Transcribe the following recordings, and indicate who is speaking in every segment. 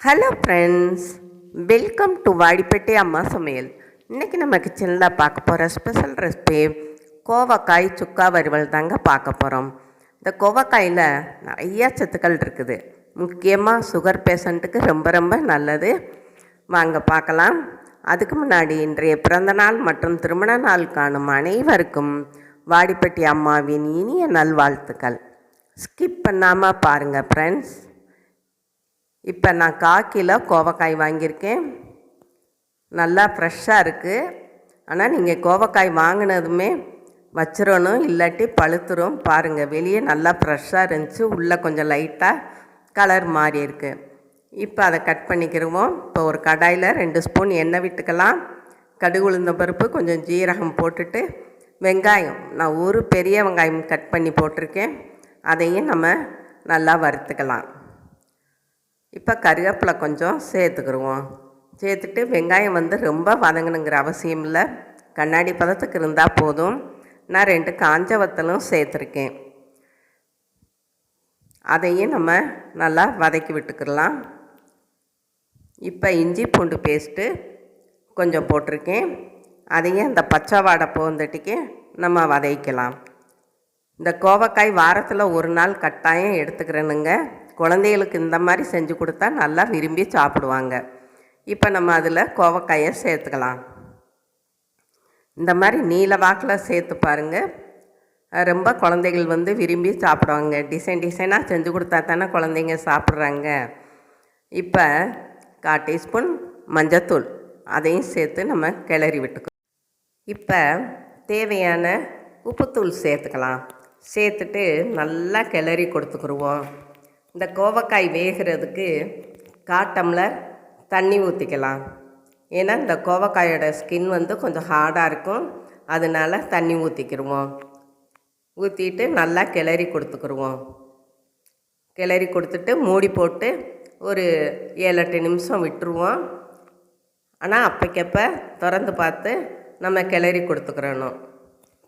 Speaker 1: Hello friends welcome to Vadipatti அம்மா சமையல் இன்றைக்கி நம்ம கிச்சனில் பார்க்க போகிற ஸ்பெஷல் ரெசிபி கோவக்காய் சுக்கா வறுவல் தாங்க பார்க்க போகிறோம் இந்த கோவக்காயில் நிறைய சத்துக்கள் இருக்குது. முக்கியமாக சுகர் பேஷண்ட்டுக்கு ரொம்ப ரொம்ப நல்லது. வாங்க பார்க்கலாம். அதுக்கு முன்னாடி இன்றைய பிறந்தநாள் மற்றும் திருமண நாள் காணும் அனைவருக்கும் வாடிப்பட்டி அம்மாவின் இனிய நல்வாழ்த்துக்கள். ஸ்கிப் பண்ணாமல் பாருங்கள் ஃப்ரெண்ட்ஸ் இப்போ நான் கா கிலோ கோவக்காய் வாங்கியிருக்கேன். நல்லா ஃப்ரெஷ்ஷாக இருக்குது ஆனால் நீங்கள் கோவக்காய் வாங்கினதுமே வச்சிடணும் இல்லாட்டி பழுத்துரும். பாருங்கள் வெளியே நல்லா ஃப்ரெஷ்ஷாக இருந்துச்சு. உள்ளே கொஞ்சம் லைட்டாக கலர் மாறி இருக்கு. இப்போ அதை கட் பண்ணிக்கிடுவோம் இப்போ ஒரு கடாயில் ரெண்டு ஸ்பூன் எண்ணெய் விட்டுக்கலாம். கடுகு உளுந்த பருப்பு கொஞ்சம் ஜீரகம் போட்டுட்டு வெங்காயம். நான் ஒரு பெரிய வெங்காயம் கட் பண்ணி போட்டிருக்கேன். அதையும் நம்ம நல்லா வறுத்துக்கலாம். இப்போ கருவேப்பிலை கொஞ்சம் சேர்த்துக்கிடுவோம் சேர்த்துட்டு வெங்காயம் வந்து ரொம்ப வதங்கணுங்கிற அவசியம் இல்லை. கண்ணாடி பதத்துக்கு இருந்தால் போதும். நான் ரெண்டு காஞ்ச வத்தலும் சேர்த்துருக்கேன். அதையும் நம்ம நல்லா வதக்கி விட்டுக்கிடலாம். இப்போ இஞ்சி பூண்டு பேஸ்ட்டு கொஞ்சம் போட்டிருக்கேன். அதையும் இந்த பச்சை வாடை போந்தட்டிக்கு நம்ம வதக்கலாம் இந்த கோவக்காய் வாரத்தில் ஒரு நாள் கட்டாயம் எடுத்துக்கிறேனுங்க. குழந்தைகளுக்கு இந்த மாதிரி செஞ்சு கொடுத்தா நல்லா விரும்பி சாப்பிடுவாங்க. இப்போ நம்ம அதில் கோவக்காயை சேர்த்துக்கலாம். இந்த மாதிரி நீல வாக்கில் சேர்த்து பாருங்கள் ரொம்ப குழந்தைகள் வந்து விரும்பி சாப்பிடுவாங்க. டிசைன் டிசைனாக செஞ்சு கொடுத்தா தானே குழந்தைங்க சாப்பிட்றாங்க. இப்போ கால் டீஸ்பூன் மஞ்சத்தூள் அதையும் சேர்த்து நம்ம கிளறி விட்டுக்கோ. இப்போ தேவையான உப்புத்தூள் சேர்த்துக்கலாம். சேர்த்துட்டு நல்லா கிளறி கொடுத்துக்குருவோம். இந்த கோவக்காய் வேகிறதுக்கு காட்டம்லர் தண்ணி ஊற்றிக்கலாம் ஏன்னா இந்த கோவக்காயோட ஸ்கின் வந்து கொஞ்சம் ஹார்டாக இருக்கும். அதனால தண்ணி ஊற்றிக்கிடுவோம் ஊற்றிட்டு நல்லா கிளறி கொடுத்துக்குருவோம். கிளறி கொடுத்துட்டு மூடி போட்டு ஒரு ஏழு எட்டு நிமிஷம் விட்டுருவோம். ஆனால் அப்பைக்கப்போ திறந்து பார்த்து நம்ம கிளறி கொடுத்துக்கிறணும்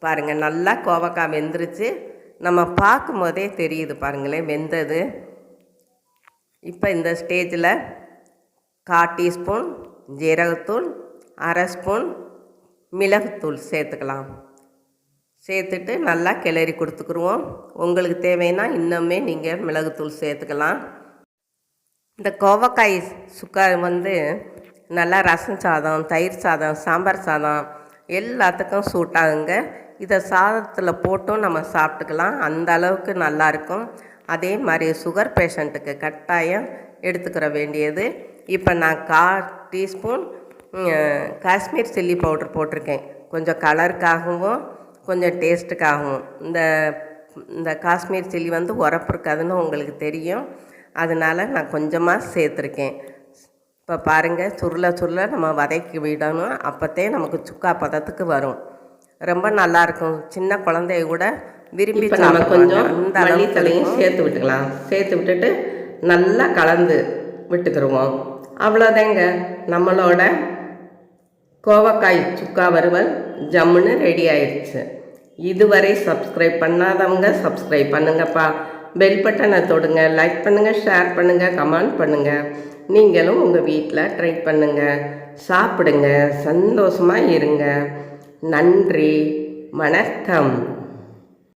Speaker 1: பாருங்கள் நல்லா கோவக்காய் வெந்துருச்சு. நம்ம பார்க்கும் போதே தெரியுது பாருங்களேன் வெந்தது. இப்போ இந்த ஸ்டேஜில் கால் டீஸ்பூன் ஜீரகத்தூள் அரை ஸ்பூன் மிளகுத்தூள் சேர்த்துக்கலாம். சேர்த்துட்டு நல்லா கிளறி கொடுத்துக்குருவோம். உங்களுக்கு தேவைன்னா இன்னுமே நீங்கள் மிளகுத்தூள் சேர்த்துக்கலாம். இந்த கோவக்காய் சுக்கா வந்து நல்லா ரசம் சாதம் தயிர் சாதம் சாம்பார் சாதம் எல்லாத்துக்கும் சூட்டாகுங்க. இதை சாதத்தில் போட்டும் நம்ம சாப்பிட்டுக்கலாம். அந்த அளவுக்கு நல்லாயிருக்கும் அதே மாதிரி சுகர் பேஷண்ட்டுக்கு கட்டாயம் எடுத்துக்கிற வேண்டியது. இப்போ நான் கா டீஸ்பூன் காஷ்மீர் சில்லி பவுடர் போட்டிருக்கேன். கொஞ்சம் கலருக்காகவும் கொஞ்சம் டேஸ்ட்டுக்காகவும். இந்த இந்த காஷ்மீர் சில்லி வந்து உரப்பு இருக்காதுன்னு உங்களுக்கு தெரியும். அதனால் நான் கொஞ்சமாக சேர்த்துருக்கேன். இப்போ பாருங்கள் சுருள சுருள நம்ம வதக்கி விடணும். அப்போத்தே நமக்கு சுக்கா பதத்துக்கு வரும். ரொம்ப நல்லாயிருக்கும். சின்ன குழந்தைய கூட விரும்பி நம்ம கொஞ்சம் மல்லித்தலையும் சேர்த்து விட்டுக்கலாம். சேர்த்து விட்டுட்டு நல்லா கலந்து விட்டுக்கிருவோம். அவ்வளோதாங்க. நம்மளோட கோவக்காய் சுக்கா வறுவல் ஜம்முன்னு ரெடி ஆயிடுச்சு இதுவரை சப்ஸ்கிரைப் பண்ணாதவங்க சப்ஸ்கிரைப் பண்ணுங்கப்பா. பெல் பட்டனை தொடுங்க. லைக் பண்ணுங்கள் ஷேர் பண்ணுங்கள் கமெண்ட் பண்ணுங்கள் நீங்களும் உங்கள் வீட்டில் ட்ரை பண்ணுங்கள் சாப்பிடுங்க. சந்தோஷமாக இருங்க. நன்றி. வணக்கம்.